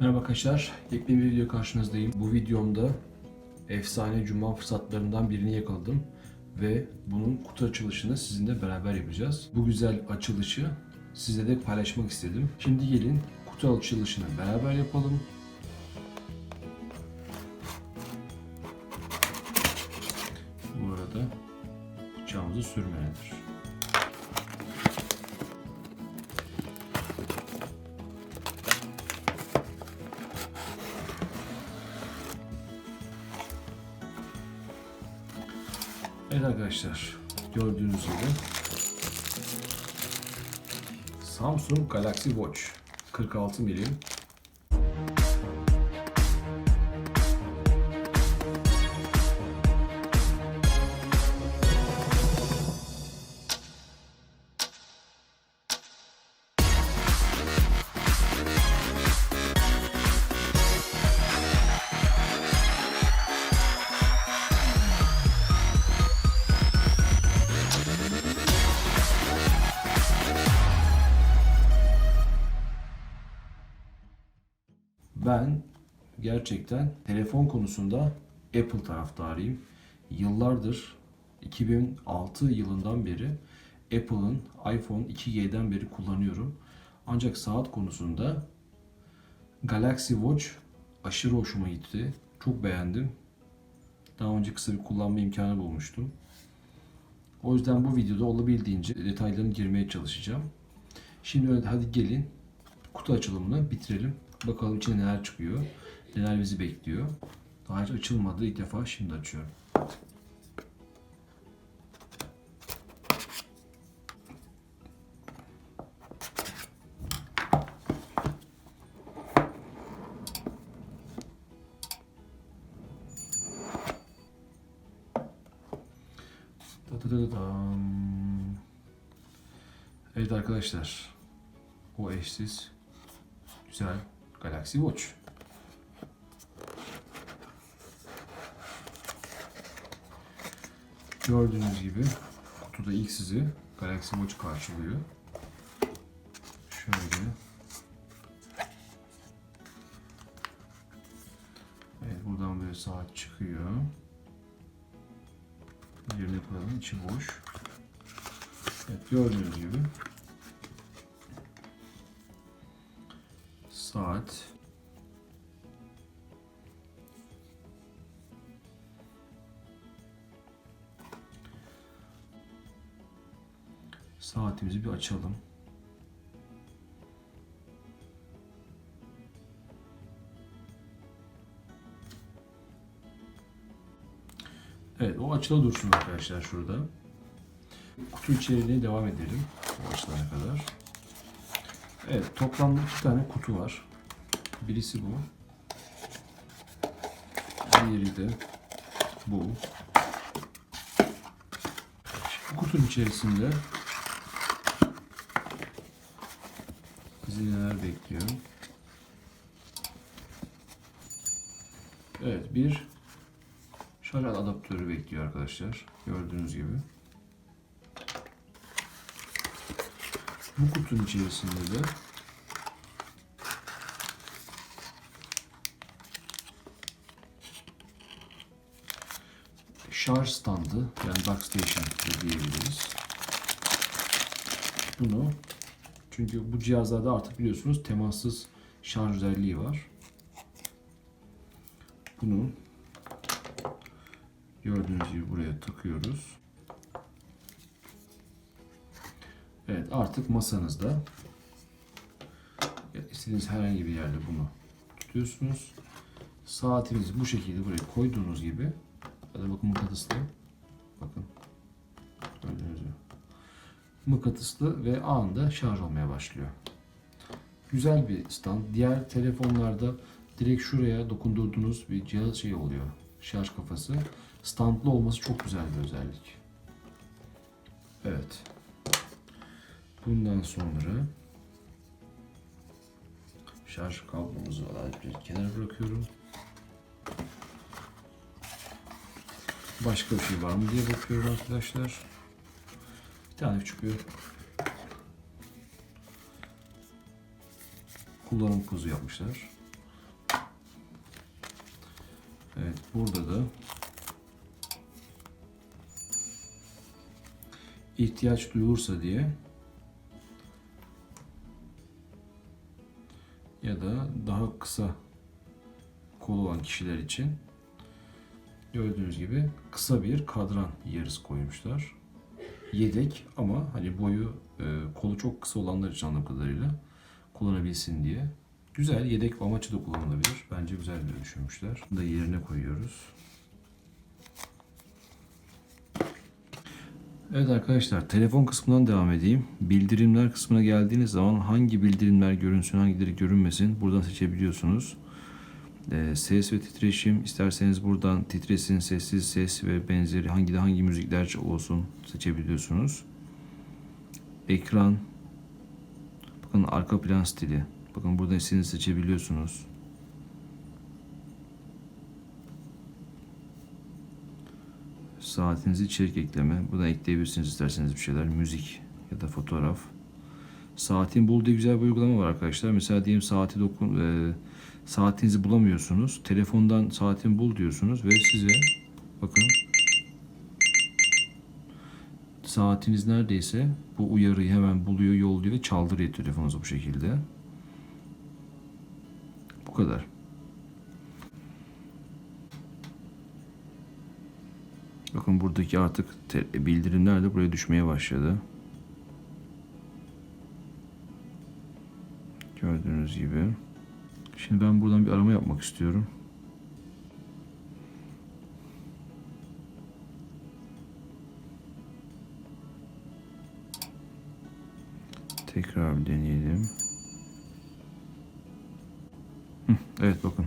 Merhaba arkadaşlar, yepyeni bir video karşınızdayım. Bu videomda efsane cuma fırsatlarından birini yakaladım ve bunun kutu açılışını sizinle beraber yapacağız. Bu güzel açılışı size de paylaşmak istedim. Şimdi gelin kutu açılışını beraber yapalım. Bu arada bıçağımızı sürmelidir. Evet arkadaşlar gördüğünüz gibi Samsung Galaxy Watch 46 milim Ben gerçekten telefon konusunda Apple taraftarıyım. Yıllardır 2006 yılından beri Apple'ın iPhone 2G'den beri kullanıyorum. Ancak saat konusunda Galaxy Watch aşırı hoşuma gitti. Çok beğendim. Daha önce kısa bir kullanma imkanı bulmuştum. O yüzden bu videoda olabildiğince detaylarını girmeye çalışacağım. Şimdi hadi gelin kutu açılımını bitirelim. Bakalım içinde neler çıkıyor. Neler bizi bekliyor. Daha hiç açılmadı. ilk defa şimdi açıyorum. Evet arkadaşlar. O eşsiz güzel Galaxy Watch. Gördüğünüz gibi kutuda ilk sizi Galaxy Watch karşılıyor. Şöyle. Evet buradan böyle saat çıkıyor. Yerine koyalım içi boş. Evet gördüğünüz gibi saat saatimizi bir açalım. Evet o açılı dursun arkadaşlar şurada. Kutu içeriğine devam edelim. O kadar. Evet toplamda iki tane kutu var. Birisi bu. Diğeri de bu. Bu kutunun içerisinde bizi neler bekliyor? Evet bir şarj adaptörü bekliyor arkadaşlar. Gördüğünüz gibi. Bu kutunun içerisinde de şarj standı yani backstation de diyebiliriz. Bunu çünkü bu cihazlarda artık biliyorsunuz temassız şarj özelliği var. Bunu gördüğünüz gibi buraya takıyoruz. Evet artık masanızda istediğiniz herhangi bir yerde bunu tutuyorsunuz. Saatinizi bu şekilde buraya koyduğunuz gibi ya bakın mıknatıslı bakın gördüğünüz gibi mıknatıslı ve anında şarj olmaya başlıyor. Güzel bir stand. Diğer telefonlarda direkt şuraya dokundurduğunuz bir cihaz şey oluyor. Şarj kafası. Standlı olması çok güzel bir özellik. Evet. Bundan sonra şarj kablomuzu bir kenara bırakıyorum. Başka bir şey var mı diye bakıyorum arkadaşlar. Bir tane çıkıyor. Kullanım kozu yapmışlar. Evet burada da ihtiyaç duyulursa diye ya da daha kısa kol olan kişiler için gördüğünüz gibi kısa bir kadran yarısı koymuşlar. Yedek ama hani boyu e, kolu çok kısa olanlar için anladığım kadarıyla kullanabilsin diye. Güzel yedek amaçlı da kullanılabilir. Bence güzel bir düşünmüşler. Bunu da yerine koyuyoruz. Evet arkadaşlar telefon kısmından devam edeyim. Bildirimler kısmına geldiğiniz zaman hangi bildirimler görünsün hangileri görünmesin buradan seçebiliyorsunuz. Ee, ses ve titreşim isterseniz buradan titresin, sessiz ses ve benzeri hangi de hangi müzikler olsun seçebiliyorsunuz. Ekran bakın arka plan stili. Bakın burada istediğinizi seçebiliyorsunuz. Saatinizi içerik ekleme. Buradan ekleyebilirsiniz isterseniz bir şeyler. Müzik ya da fotoğraf. Saatin bul diye güzel bir uygulama var arkadaşlar. Mesela diyelim saati dokun, e, saatinizi bulamıyorsunuz. Telefondan saatin bul diyorsunuz ve size bakın saatiniz neredeyse bu uyarıyı hemen buluyor, yolluyor ve çaldırıyor telefonunuza bu şekilde. Bu kadar. Bakın buradaki artık bildirimler de buraya düşmeye başladı. Gördüğünüz gibi. Şimdi ben buradan bir arama yapmak istiyorum. Tekrar deneyelim. Evet bakın.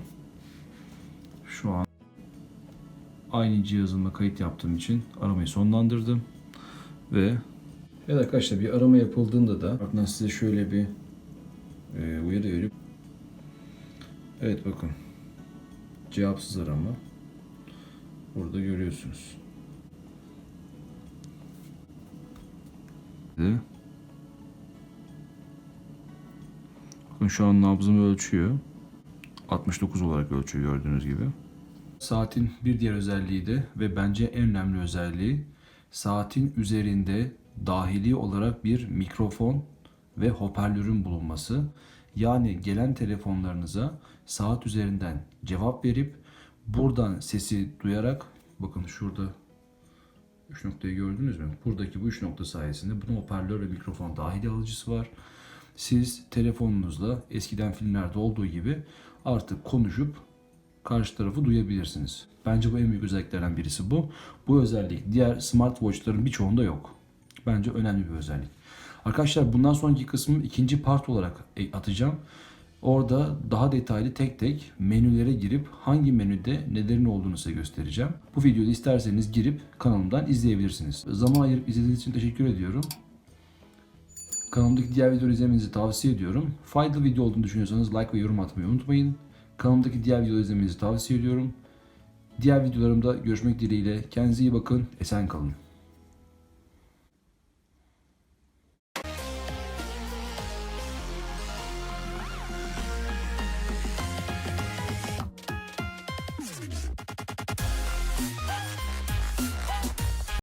Aynı cihazımla kayıt yaptığım için aramayı sonlandırdım. Ve Evet arkadaşlar bir arama yapıldığında da ardından size şöyle bir e, uyarı verip Evet bakın. Cevapsız arama. Burada görüyorsunuz. Bakın şu an nabzımı ölçüyor. 69 olarak ölçüyor gördüğünüz gibi. Saatin bir diğer özelliği de ve bence en önemli özelliği saatin üzerinde dahili olarak bir mikrofon ve hoparlörün bulunması. Yani gelen telefonlarınıza saat üzerinden cevap verip buradan sesi duyarak bakın şurada 3 noktayı gördünüz mü? Buradaki bu 3 nokta sayesinde bunun hoparlör ve mikrofon dahili alıcısı var. Siz telefonunuzla eskiden filmlerde olduğu gibi artık konuşup karşı tarafı duyabilirsiniz. Bence bu en büyük özelliklerden birisi bu. Bu özellik diğer smartwatchların birçoğunda yok. Bence önemli bir özellik. Arkadaşlar bundan sonraki kısmı ikinci part olarak e- atacağım. Orada daha detaylı tek tek menülere girip hangi menüde nelerin olduğunu size göstereceğim. Bu videoyu isterseniz girip kanalımdan izleyebilirsiniz. Zaman ayırıp izlediğiniz için teşekkür ediyorum. Kanalımdaki diğer videoları izlemenizi tavsiye ediyorum. Faydalı video olduğunu düşünüyorsanız like ve yorum atmayı unutmayın. Kanalımdaki diğer videoları izlemenizi tavsiye ediyorum. Diğer videolarımda görüşmek dileğiyle. Kendinize iyi bakın. Esen kalın.